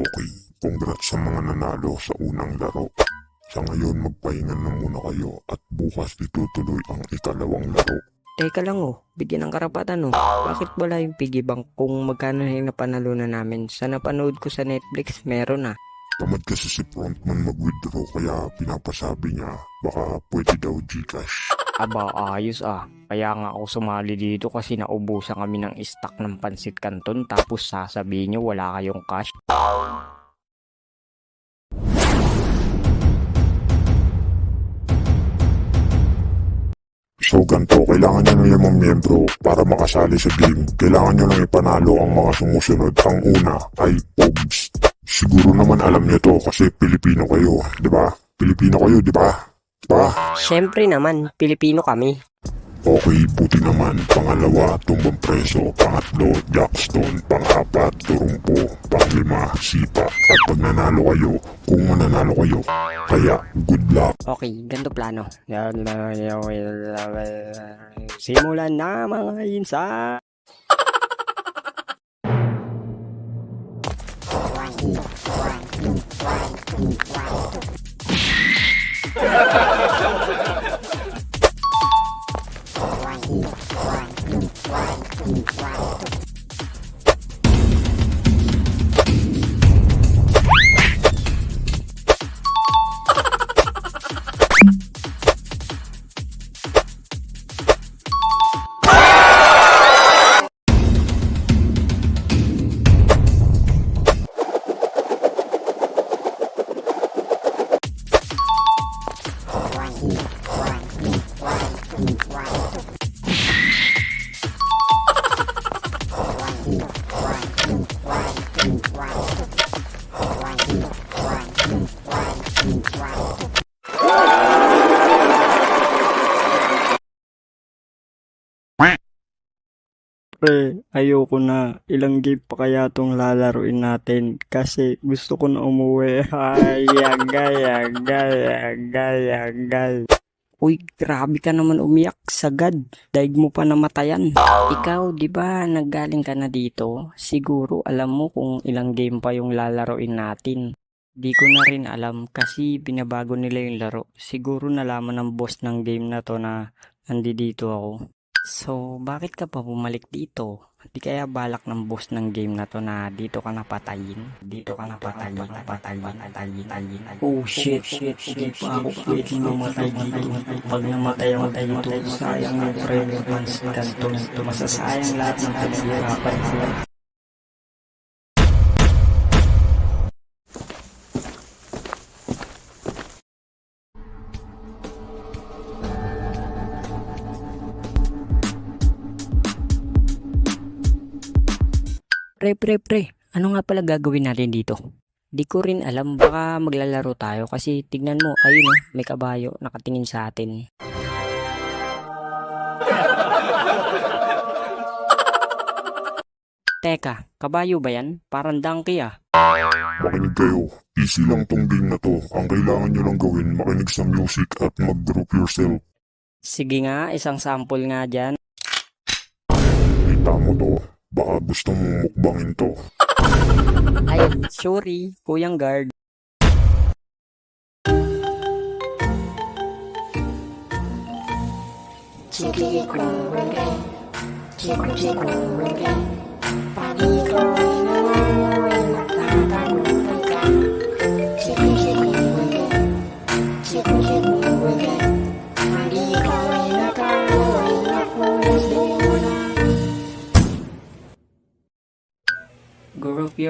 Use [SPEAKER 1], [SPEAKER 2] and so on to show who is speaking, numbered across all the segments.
[SPEAKER 1] Okay, congrats sa mga nanalo sa unang laro. Sa ngayon, magpahinga na muna kayo at bukas itutuloy ang ikalawang laro.
[SPEAKER 2] Teka lang oh, bigyan ng karapatan oh. Bakit wala yung piggy bank kung magkano na yung napanalunan namin? Sa napanood ko sa Netflix, meron ah.
[SPEAKER 1] Tamad kasi si frontman mag-withdraw kaya pinapasabi niya baka pwede daw Gcash.
[SPEAKER 2] Aba, ayos ah. Kaya nga ako sumali dito kasi naubusan kami ng stock ng pansit canton tapos sasabihin nyo wala kayong cash.
[SPEAKER 1] So ganito, kailangan nyo ng limang miyembro para makasali sa game. Kailangan nyo lang ipanalo ang mga sumusunod. Ang una ay Pogs. Siguro naman alam nyo to kasi Pilipino kayo, di ba? Pilipino kayo, di ba? Di ba?
[SPEAKER 2] Siyempre naman, Pilipino kami.
[SPEAKER 1] Okay, puti naman. Pangalawa, tumbang preso. Pangatlo, jackstone. Pangapat, turumpo. Panglima, sipa. At pag nanalo kayo, kung mananalo kayo, kaya good luck.
[SPEAKER 2] Okay, ganito plano. Simulan na mga insa. Right. Pre, ayoko na. Ilang game pa kaya tong lalaruin natin? Kasi gusto ko na umuwi. Ay, agay, agay, agay, agay. Uy, grabe ka naman umiyak. Sagad. Daig mo pa namatayan. Ikaw, di ba, naggaling ka na dito? Siguro alam mo kung ilang game pa yung lalaroin natin. Di ko na rin alam kasi binabago nila yung laro. Siguro nalaman ng boss ng game na to na nandito ako. So, bakit ka pa bumalik dito? Di kaya balak ng boss ng game na to na dito ka napatayin? Dito ka napatayin, napatayin, napatayin, napatayin. Oh shit, shit, shit. pa ako pwede mamatay dito. Pag namatay ako dito, sayang yung premium fans kanto. Masasayang lahat ng pinaghirapan Pre, pre, pre. Ano nga pala gagawin natin dito? Di ko rin alam. Baka maglalaro tayo kasi tignan mo, ayun oh, may kabayo nakatingin sa atin. Teka, kabayo ba yan? Parang donkey ah.
[SPEAKER 1] Makinig kayo. Easy lang tong game na to. Ang kailangan nyo lang gawin, makinig sa music at mag-group yourself.
[SPEAKER 2] Sige nga, isang sample nga dyan.
[SPEAKER 1] Kita mo to. Baka gusto mong mukbangin to.
[SPEAKER 2] Ay, sorry, kuyang guard. Group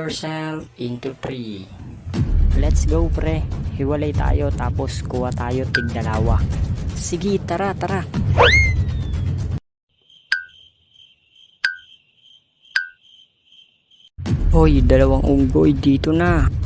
[SPEAKER 2] yourself into three. Let's go pre. Hiwalay tayo tapos kuha tayo tigdalawa. Sige, tara, tara. Hoy, dalawang unggoy dito na.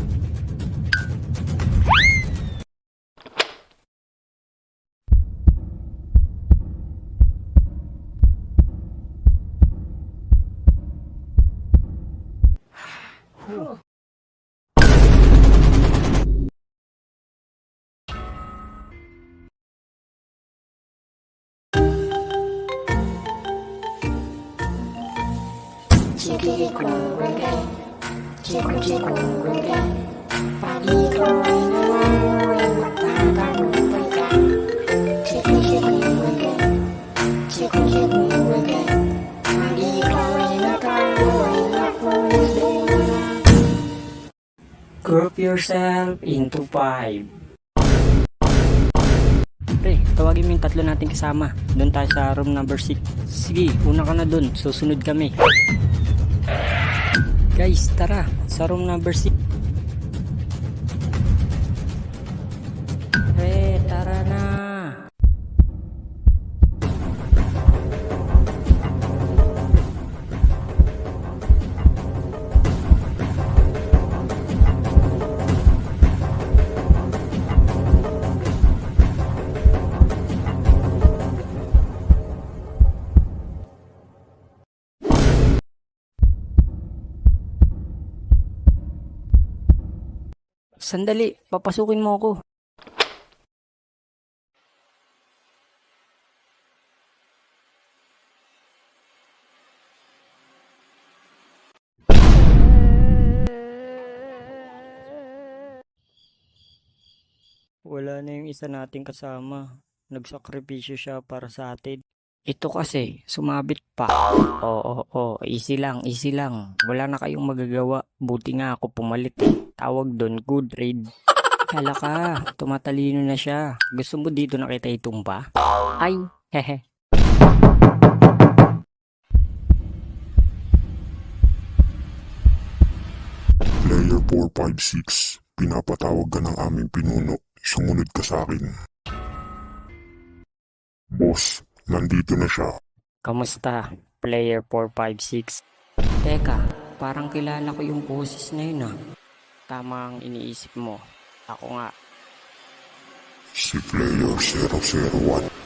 [SPEAKER 3] Chikiri Kurugan Chiku Chiku Kurugan Pagi ko ay nalaluan Magpapagumpay ka Chiku Chiku Kurugan Chiku Chiku Kurugan Pagi ko ay napaluan
[SPEAKER 2] Group yourself into five. Pre, tawagin mo yung tatlo natin kasama. Doon tayo sa room number 6. Sige, una ka na doon. Susunod kami. Guys, tara. Sa room number 6. Sandali, papasukin mo ako. Wala na yung isa nating kasama. Nagsakripisyo siya para sa atin. Ito kasi, sumabit pa. Oo, oo, oo. Easy lang, easy lang. Wala na kayong magagawa. Buti nga ako pumalit eh. Tawag doon, good trade. Kala ka, tumatalino na siya. Gusto mo dito nakita itong ba? Ay, hehe.
[SPEAKER 1] Player 456, pinapatawag ka ng aming pinuno. Sumunod ka sa akin. Boss, nandito na siya.
[SPEAKER 2] Kamusta, player 456? Teka, parang kilala ko yung boses na yun ah. Tama ang iniisip mo. Ako nga.
[SPEAKER 1] Si Player 001.